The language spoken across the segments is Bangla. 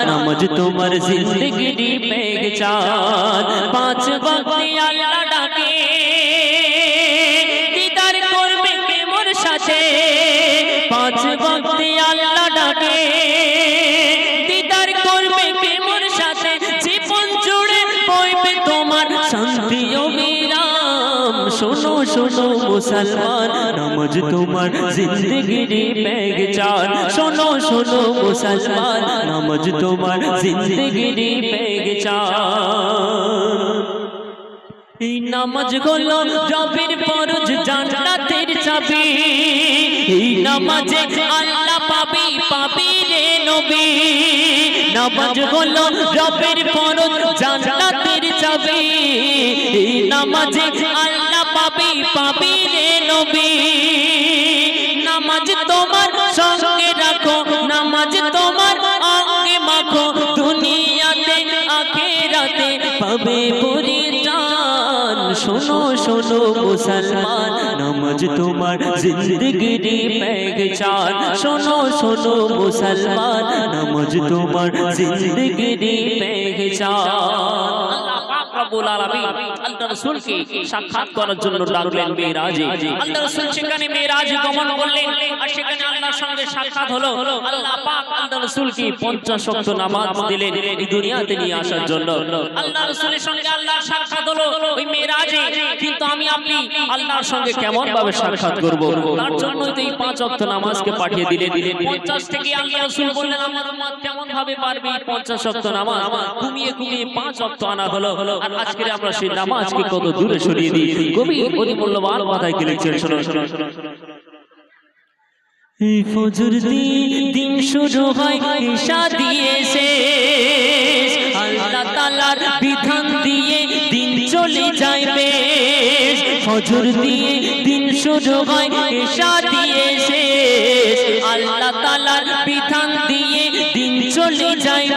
নামাজ তোমার জিন্দগি পেগচান পাঁচ ভক্তি আল্লাহ ডাকে দিদার শোনো শোনো, মুসলমান, নামাজ তোমার জিন্দগিরি পেগচান শোনো শোনো, মুসলমান, নামাজ তোমার জিন্দগিরি পেগচান এই নামাজ হলো রবের ফরজ, জান্নাতের চাবি। এই নামাজে আল্লাহ পাবি পাবি রে নবী। নামাজ হলো রবের ফরজ, জান্নাতের চাবি। এই নামাজে আল্লাহ পাবি রে নবী। নামাজ তোমার সঙ্গে রাখো, নামাজ তোমার অঙ্গে মাখো। দুনিয়াতে, আখেরাতে পাবে পরিত্রাণ শোনো শোনো মুসলমান, নামাজ তোমার জিন্দগিরি পেগচান শোনো শোনো মুসলমান, নামাজ তোমার জিন্দগিরি পাক রব্বুল আলামিন আল্লাহ রাসূলকে সাক্ষাৎ করার জন্য ডাকলেন মেরাজে আল্লাহ রাসূল সেখানে মেরাজ গমন করলেন আর সেখানে আল্লাহর সঙ্গে সাক্ষাৎ হলো। আল্লাহ পাক আল্লাহ রাসূলকে 50 ওয়াক্ত নামাজ দিলেন এই দুনিয়াতে নিয়ে আসার জন্য। আল্লাহ রাসূলের সঙ্গে আল্লাহর সাক্ষাৎ হলো। ওই মেরাজে কিন্তু আমি আপনি আল্লাহর সঙ্গে কেমন ভাবে সাক্ষাৎ করব? তার জন্যই তো এই 5 ওয়াক্ত নামাজকে পাঠিয়ে দিলেন। 50 থেকে আল্লাহ রাসূল বললেন, আমার উম্মত কেমন ভাবে পারবে 50 ওয়াক্ত নামাজ? ঘুমিয়ে ঘুমিয়ে 5 ওয়াক্ত আনা হলো। আর আজকে আমরা সেই নামাজকে কত দূরে সরিয়ে দিই কবি অতি মূল্যবান কথায় কি লিখছেন শোনো শোনো এই ফজর দিন দিন শুরু হয় ঈশা দিয়ে শেষ। আল্লাহ তাআলার বিধান দিয়ে দিন চলে যায় বেশ। ফজর দিয়ে দিন শুরু হয় ঈশা দিয়ে শেষ। আল্লাহ তাআলার বিধান দিয়ে দিন চলে যায়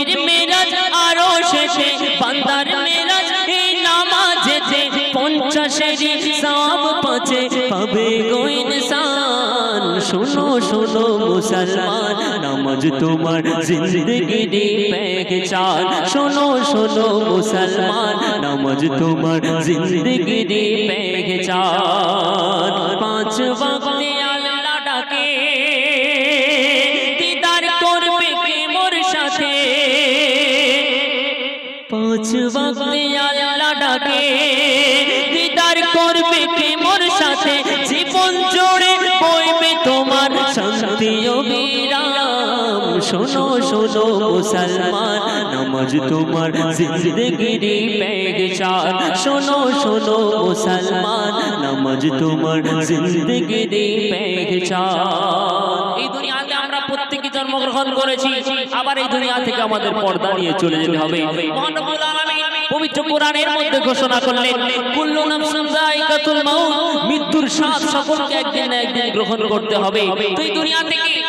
নবীর মেরাজ আরও শেষে, বান্দার মেরাজ এই নামাজেতে পঞ্চাশেরই সব পাচে পাবে গো ইনসান। শোনো শোনো মুসলমান, নামাজ তোমার জিন্দগিরি পেগচান শোনো শোনো মুসলমান, নামাজ তোমার জিন্দগিরি পেগচান পাঁচ ওয়াক্তে আল্লাহ ডাকে। দিদার করবে কে সাথে, জীবন জোড়ে বইবে তোমার শান্তি ও বিরাম। শোনো শোনো, মুসলমান। নামাজ তোমার জিন্দগিরি পেগচান শোনো শোনো, মুসলমান, নামাজ তোমার জিন্দগিরি পেগচান এই দুনিয়াতে আমরা প্রত্যেকে জন্মগ্রহণ করেছি, আবার এই দুনিয়া থেকে আমাদের পর্দা নিয়ে চলে যেতে হবে। মহানবুল আলামিন পবিত্র কোরআনের মধ্যে ঘোষণা করলেন, কুল্লু নাফসিন যায়কাতুল মাউত, মৃত্যুর স্বাদ সকলকে একদিন না একদিন গ্রহণ করতে হবে। তো এই দুনিয়া থেকে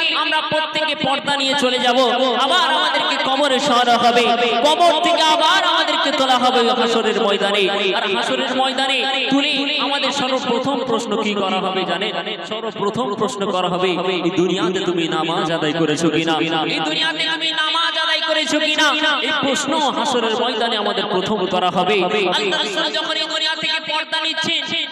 প্রত্যেকে পর্দা নিয়ে চলে যাব। আবার আমাদেরকে কবরে সরা হবে। কবর থেকে আবার আমাদেরকে তোলা হবে হাসরের ময়দানে। হাসরের ময়দানে তুলে আমাদের সর্বপ্রথম প্রশ্ন কি করা হবে জানেন সর্বপ্রথম প্রশ্ন করা হবে, এই দুনিয়াতে তুমি নামাজ আদায় করেছ কিনা? এই দুনিয়াতে তুমি নামাজ আদায় করেছ কিনা? এই প্রশ্ন হাসরের ময়দানে আমাদের প্রথম করা হবে। আল্লাহ রাসূল যখন এই দুনিয়া থেকে পর্দা নিচ্ছেন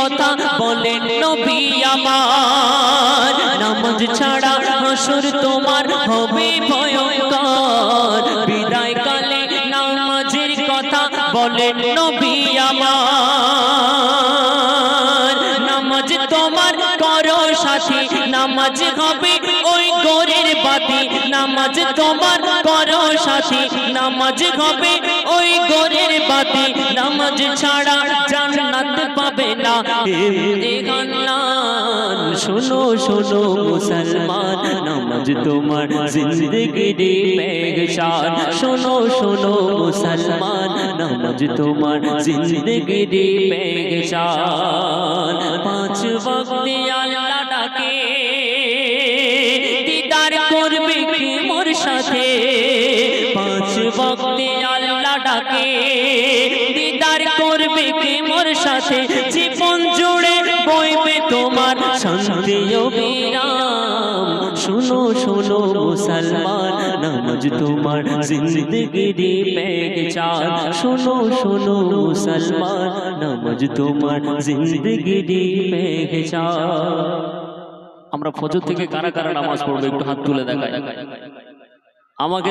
কথা বলেন, নবী আমার, নামাজ ছাড়া হাসর তোমার হবে ভয়ঙ্কর। বিদায় কালে নামাজের কথা বলেন, নবী আমার, নামাজ তোমার করো সাথী, নামাজ হবে ওই গোরের বাতি। নামাজ তোমার করো সাথী, নামাজ হবে ওই গোরের বাতি। নামাজ ছাড়া শোনো শোনো মুসলমান, নামাজ তোমার জিন্দগির পেগশান শোনো শোনো মুসলমান, নামাজ তোমার জিন্দগির পেগশান পাঁচ ওয়াক্ত আল্লাহ ডাকে, দিদার করবে কি মোর সাথে? পাঁচ ওয়াক্ত আল্লাহ ডাকে, দিদার করবে কি মোর সাথে? তোমার শান্তি ও বিরাম। শুনো শুনো মুসলমান, নামাজ তোমার জিন্দগিরি পেগচান শুনো শুনো মুসলমান, নামাজ তোমার জিন্দগিরি পেগচান আমরা ফজর থেকে কারা কারা নামাজ পড়ব একটু হাত তুলে দেখায় আমাকে